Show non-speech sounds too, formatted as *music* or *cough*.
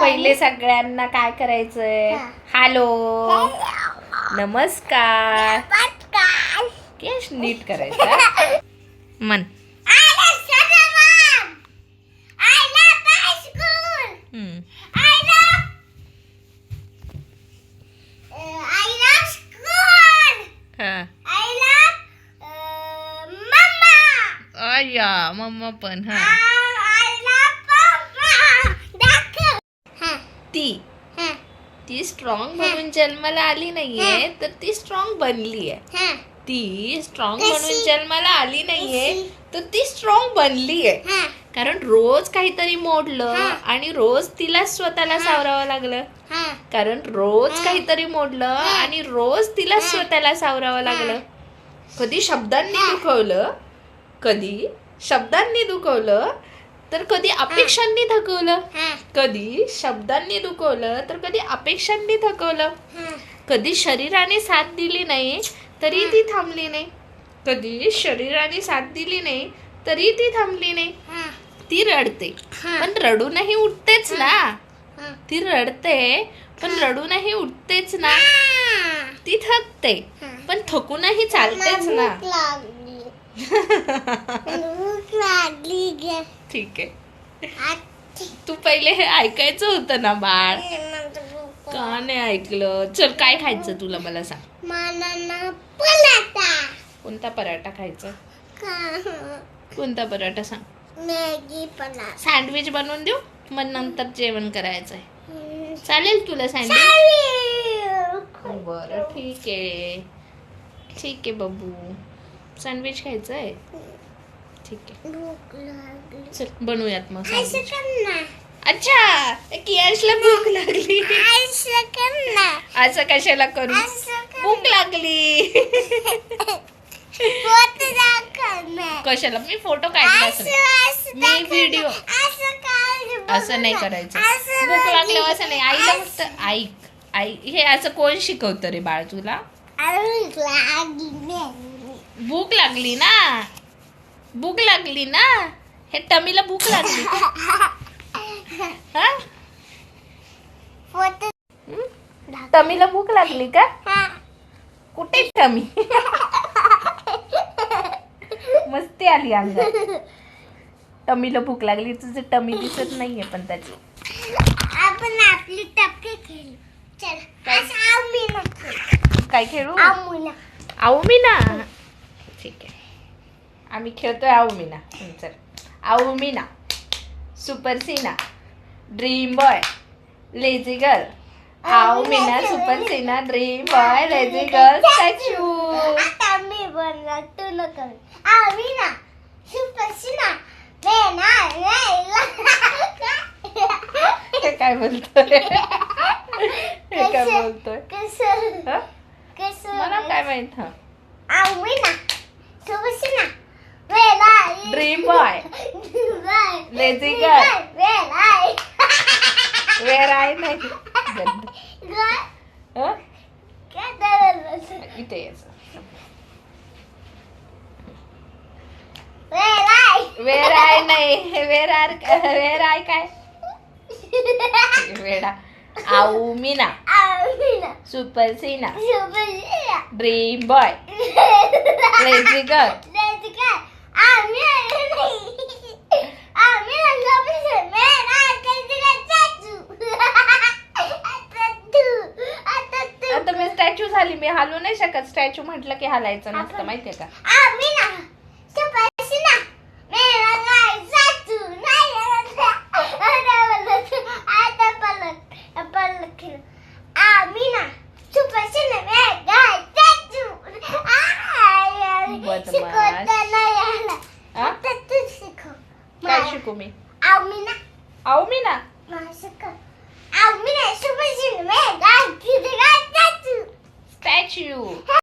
पहिले सगळ्यांना काय करायचंय. हॅलो नमस्कार. केश नीट करायचं? मन. हा. अय्या मम्मा पण हा. ती. ती स्ट्रॉंग म्हणून जन्माला आली नाहीये तर ती स्ट्रॉंग बनली आहे ती स्ट्रॉंग? म्हणून जन्माला आली नाहीये तर ती स्ट्रॉंग बनली आहे कारण रोज काहीतरी मोडलं. आणि रोज तिला स्वतःला सावरावं लागलं. कारण रोज. काहीतरी मोडलं. आणि रोज तिला. स्वतःला सावरावं लागलं. कधी शब्दांनी. दुखवलं कधी शब्दांनी दुखवलं तर कधी अपेक्षांनी थकवलं? कधी शब्दांनी दुखवलं तर कधी अपेक्षांनी थकवलं. कधी शरीराने साथ दिली नाही तरी ती थांबली नाही. कधी शरीराने साथ दिली नाही तरी ती थांबली नाही. ती रडते. पण रडूनही उठतेच ना. ती रडते पण रडूनही उठतेच ना. ती थकते पण थकूनही चालतेच ना. *laughs* ठीक आहे. तू पहिले हे ऐकायचं होतं ना बाळ? का नाही ऐकलं? चल काय खायचं तुला मला सांग. कोणता पराठा खायचा? कोणता पराठा सांग. मॅगी सँडविच बनवून देऊ? मग नंतर जेवण करायचं आहे चालेल तुला सँडविच? बरं ठीक आहे. ठीक आहे बाबू. सँडविच खायचं आहे ठीक आहे. भूक लागली. चल बनवूयात मग अच्छा कियाशला भूक लागली. असं कशाला करू? भूक लागली. कशाला? मी फोटो काढलाच असं नाही असं मी व्हिडिओ. असं नाही करायचं. भूक. लागल्यावर असं नाही. आईला फक्त ऐक. आई हे असं कोण शिकवतं रे बाळ तुला? भूक लागली ना? भूक लागली ना? हे टमीला भूक लागली? टमीला भूक लागली का. कुठे टमी? मस्ती आली अंगात. टमीला भूक लागली तुझं टमी दिसत नाहीये पण त्याची. आपण आपली टपके खेळू. चल काय? खेळू. आऊ मीना ठीक आहे. आम्ही खेळतोय आऊ मीना हं, चल आऊ मीना सुपर सीना ड्रीम बॉय लेझी गर्ल आऊ Meena super Sina dream boy lazy girl statue आता मी बनला तू नको आम्ही ना सुपर सिना काय बोलतोय? काय बोलतोय? मला काय माहीत हं? आम्ही ना सुपर सिना ड्रीम बॉय girl. बेला वेर आहे नाही? इथे वेर आहे नाही वेर आर वेर काय वेडा मीना सुपर सीना ड्रीम बॉय लेझी गर्ल झाली मी हालू नाही शकत. स्टॅच्यू म्हटलं की हालायचं नसतं माहितीये का? काय शिकू मी? आऊ मीना ना. आम्ही ना